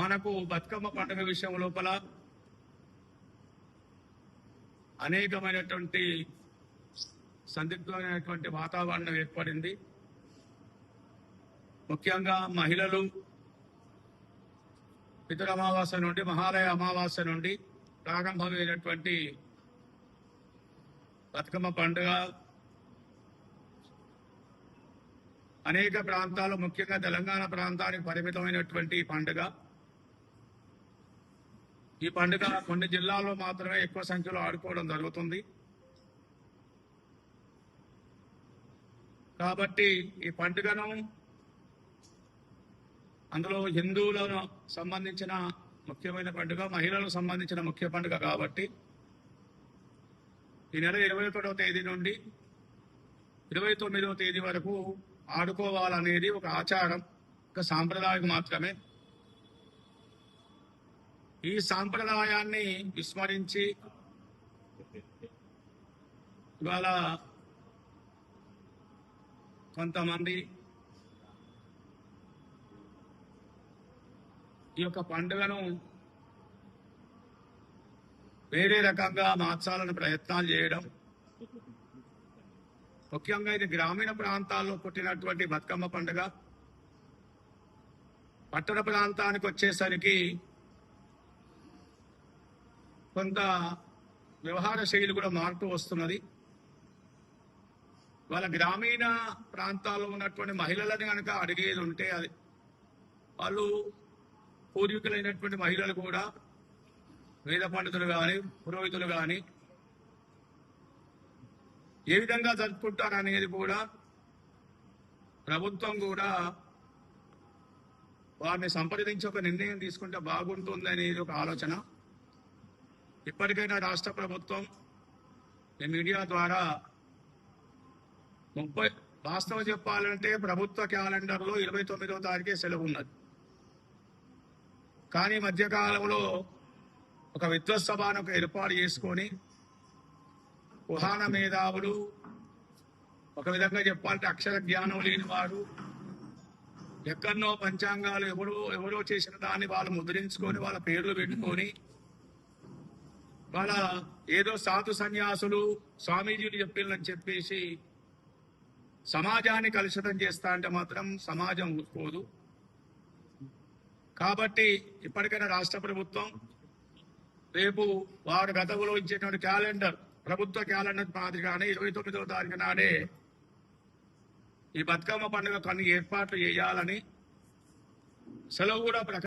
మనకు బతుకమ్మ పండుగ విషయం లోపల అనేకమైనటువంటి సందిగ్ధమైనటువంటి వాతావరణం ఏర్పడింది. ముఖ్యంగా మహిళలు పితృ అమావాస్య నుండి మహాలయ అమావాస్య నుండి ప్రారంభమైనటువంటి బతుకమ్మ పండుగ అనేక ప్రాంతాలు ముఖ్యంగా తెలంగాణ ప్రాంతానికి పరిమితమైనటువంటి పండుగ. ఈ పండుగ కొన్ని జిల్లాల్లో మాత్రమే ఎక్కువ సంఖ్యలో ఆడుకోవడం జరుగుతుంది. కాబట్టి ఈ పండుగను అందులో హిందువులను సంబంధించిన ముఖ్యమైన పండుగ మహిళలకు సంబంధించిన ముఖ్య పండుగ కాబట్టి ఈ నెల ఇరవై ఒకటవ తేదీ నుండి ఇరవై తొమ్మిదవ తేదీ వరకు ఆడుకోవాలనేది ఒక ఆచారం ఒక సాంప్రదాయం మాత్రమే. ఈ సాంప్రదాయాన్ని విస్మరించి ఇవాళ కొంతమంది ఈ యొక్క పండుగను వేరే రకంగా మార్చాలని ప్రయత్నాలు చేయడం ముఖ్యంగా ఇది గ్రామీణ ప్రాంతాల్లో పుట్టినటువంటి బతుకమ్మ పండుగ. పట్టణ ప్రాంతానికి వచ్చేసరికి కొంత వ్యవహార శైలి కూడా మారుతూ వస్తున్నది. వాళ్ళ గ్రామీణ ప్రాంతాల్లో ఉన్నటువంటి మహిళలని కనుక అడిగేది ఉంటే అది వాళ్ళు పూర్వీకులైనటువంటి మహిళలు కూడా వేద పండితులు కానీ పురోహితులు కానీ ఏ విధంగా జరుపుకుంటారు అనేది కూడా ప్రభుత్వం కూడా వారిని సంప్రదించి ఒక నిర్ణయం తీసుకుంటే బాగుంటుంది అనేది ఒక ఆలోచన. ఇప్పటికైనా రాష్ట్ర ప్రభుత్వం ఈ మీడియా ద్వారా ముప్పై వాస్తవం చెప్పాలంటే ప్రభుత్వ క్యాలెండర్లో ఇరవై తొమ్మిదవ తారీఖే సెలవు ఉన్నది. కానీ మధ్యకాలంలో ఒక విద్వత్ సభను ఒక ఏర్పాటు చేసుకొని కుహాన మేధావులు ఒక విధంగా చెప్పాలంటే అక్షర జ్ఞానం లేని వారు ఎక్కడనో పంచాంగాలు ఎవరో ఎవరో చేసిన దాన్ని వాళ్ళు ముద్రించుకొని వాళ్ళ పేర్లు పెట్టుకొని వాళ్ళ ఏదో సాధు సన్యాసులు స్వామీజీలు చెప్పిల్లని చెప్పేసి సమాజాన్ని కలుషితం చేస్తా అంటే మాత్రం సమాజం ఊరుకోదు. కాబట్టి ఇప్పటికైనా రాష్ట్ర ప్రభుత్వం రేపు వారు గతంలో ఇచ్చేటువంటి క్యాలెండర్ ప్రభుత్వ క్యాలెండర్ మాదిరిగానే ఇరవై తొమ్మిదవ తారీఖు నాడే ఈ బతుకమ్మ పండుగ కొన్ని ఏర్పాట్లు చేయాలని సెలవు కూడా